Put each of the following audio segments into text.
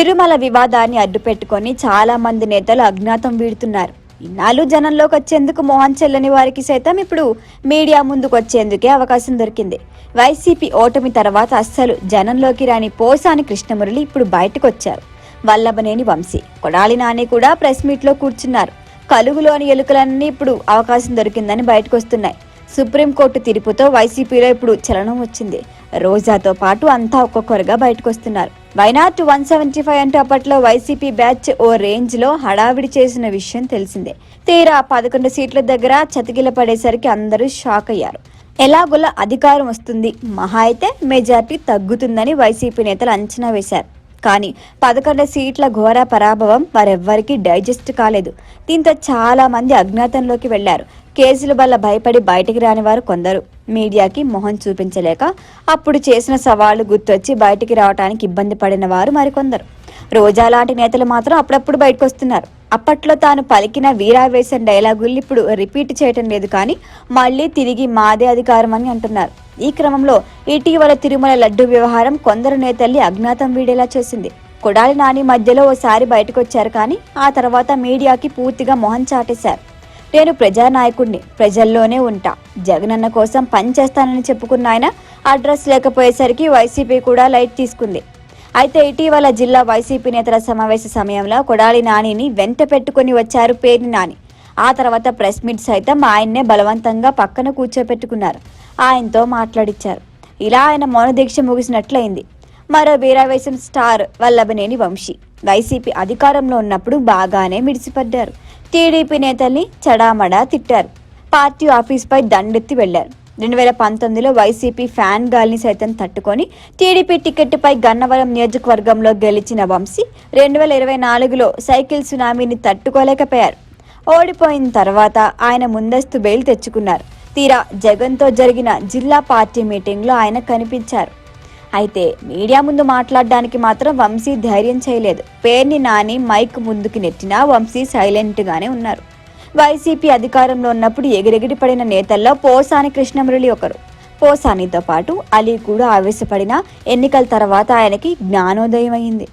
తిరుమల వివాదాన్ని అడ్డుపెట్టుకొని చాలా మంది నేతలు అజ్ఞాతం వీడుతున్నారు. ఇన్నాళ్ళు జనంలోకి వచ్చేందుకు మోహన్ చెల్లని వారికి సైతం ఇప్పుడు మీడియా ముందుకు వచ్చేందుకే అవకాశం దొరికింది. వైసీపీ ఓటమి తర్వాత అస్సలు జనంలోకి రాని పోసాని కృష్ణమురళి ఇప్పుడు బయటకు వచ్చారు వల్లభనేని వంశీ కొడాలి నాని కూడా ప్రెస్ మీట్లో కూర్చున్నారు. కలుగులోని ఎలుకలన్నీ ఇప్పుడు అవకాశం దొరికిందని బయటకు వస్తున్నాయి సుప్రీంకోర్టు తీర్పుతో వైసీపీలో ఇప్పుడు చలనం వచ్చింది. రోజాతో పాటు అంతా ఒక్కొక్కరుగా బయటకు వస్తున్నారు వైనాట్ వన్ సెవెంటీ ఫైవ్ అంటే అప్పట్లో వైసీపీ బ్యాచ్ ఓ రేంజ్లో హడావిడి చేసిన విషయం తెలిసిందే. తీరా పదకొండు సీట్ల దగ్గర చతికిల పడేసరికి అందరూ షాక్ అయ్యారు. ఎలాగోలా అధికారం వస్తుంది. మహా అయితే మెజార్టీ తగ్గుతుందని వైసీపీ నేతలు అంచనా వేశారు. కానీ పదకొండు సీట్ల ఘోర పరాభవం వారెవ్వరికీ డైజెస్ట్ కాలేదు. దీంతో చాలా మంది అజ్ఞాతంలోకి వెళ్ళారు. కేసుల వల్ల భయపడి బయటికి రాని వారు కొందరు. మీడియాకి మొహం చూపించలేక అప్పుడు చేసిన సవాళ్ళు గుర్తొచ్చి బయటికి రావడానికి ఇబ్బంది పడిన వారు మరికొందరు. రోజా లాంటి నేతలు మాత్రం అప్పుడప్పుడు బయటకు వస్తున్నారు అప్పట్లో తాను పలికిన వీరావేశం డైలాగులు ఇప్పుడు రిపీట్ చేయటం లేదు కానీ మళ్ళీ తిరిగి మాదే అధికారం అని అంటున్నారు. ఈ క్రమంలో ఇటీవల తిరుమల లడ్డు వ్యవహారం కొందరు నేతల్ని అజ్ఞాతం వీడేలా చేసింది. కొడాలి నాని మధ్యలో ఓసారి బయటకు వచ్చారు కానీ ఆ తర్వాత మీడియాకి పూర్తిగా మొహం చాటేశారు. నేను ప్రజానాయకుడిని ప్రజల్లోనే ఉంటా. జగనన్న కోసం పనిచేస్తానని చెప్పుకున్న ఆయన అడ్రస్ లేకపోయేసరికి వైసీపీ కూడా లైట్ తీసుకుంది. అయితే ఇటీవల జిల్లా వైసీపీ నేతల సమావేశ సమయంలో కొడాలి నానిని వెంట పెట్టుకుని వచ్చారు పేర్ని నాని. ఆ తర్వాత ప్రెస్ మీట్ సైతం ఆయన్నే బలవంతంగా పక్కన కూర్చోపెట్టుకున్నారు. ఆయనతో మాట్లాడిచ్చారు. ఇలా ఆయన మౌనదీక్ష ముగిసినట్లయింది. మరో వీరావేశం స్టార్ వల్లభనేని వంశీ వైసీపీ అధికారంలో ఉన్నప్పుడు బాగానే మిడిసిపడ్డారు. టీడీపీ నేతల్ని చడామడా తిట్టారు. పార్టీ ఆఫీస్పై దండెత్తి వెళ్ళారు రెండు వేల పంతొమ్మిదిలో వైసీపీ ఫ్యాన్ గాలిని సైతం తట్టుకొని టీడీపీ టికెట్పై గన్నవరం నియోజకవర్గంలో గెలిచిన వంశీ రెండు వేల ఇరవై నాలుగులో సైకిల్ సునామీని తట్టుకోలేకపోయారు. ఓడిపోయిన తర్వాత ఆయన ముందస్తు బెయిల్ తెచ్చుకున్నారు. తీరా జగన్తో జరిగిన జిల్లా పార్టీ మీటింగ్లో ఆయన కనిపించారు. అయితే మీడియా ముందు మాట్లాడడానికి మాత్రం వంశీ ధైర్యం చేయలేదు. పేర్ని నాని మైక్ ముందుకు నెట్టినా వంశీ సైలెంట్గానే ఉన్నారు. వైసీపీ అధికారంలో ఉన్నప్పుడు ఎగిరెగిరి పడిన నేతల్లో పోసాని కృష్ణమురళి ఒకరు. పోసానితో పాటు అలీ కూడా ఆవేశపడిన ఎన్నికల తర్వాత ఆయనకి జ్ఞానోదయం అయింది.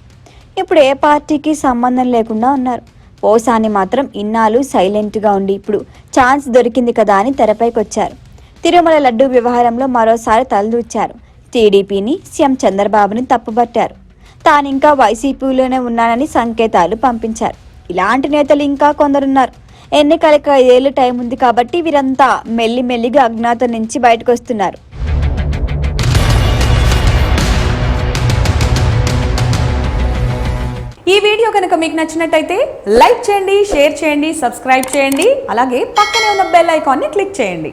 ఇప్పుడు ఏ పార్టీకి సంబంధం లేకుండా ఉన్నారు. పోసాని మాత్రం ఇన్నాళ్ళు సైలెంట్గా ఉండి ఇప్పుడు ఛాన్స్ దొరికింది కదా అని తెరపైకి వచ్చారు తిరుమల లడ్డు వ్యవహారంలో మరోసారి తలదూచారు టీడీపీని సీఎం చంద్రబాబుని తప్పుబట్టారు తానింకా వైసీపీలోనే ఉన్నానని సంకేతాలు పంపించారు. ఇలాంటి నేతలు ఇంకా కొందరున్నారు. ఎన్నికలకు ఐదేళ్ళు టైం ఉంది కాబట్టి వీరంతా మెల్లిమెల్లిగా అజ్ఞాతం నుంచి బయటకు వస్తున్నారు. ఈ వీడియో కనుక మీకు నచ్చినట్టయితే లైక్ చేయండి షేర్ చేయండి సబ్స్క్రైబ్ చేయండి అలాగే పక్కనే ఉన్న బెల్ ఐకాన్ని క్లిక్ చేయండి.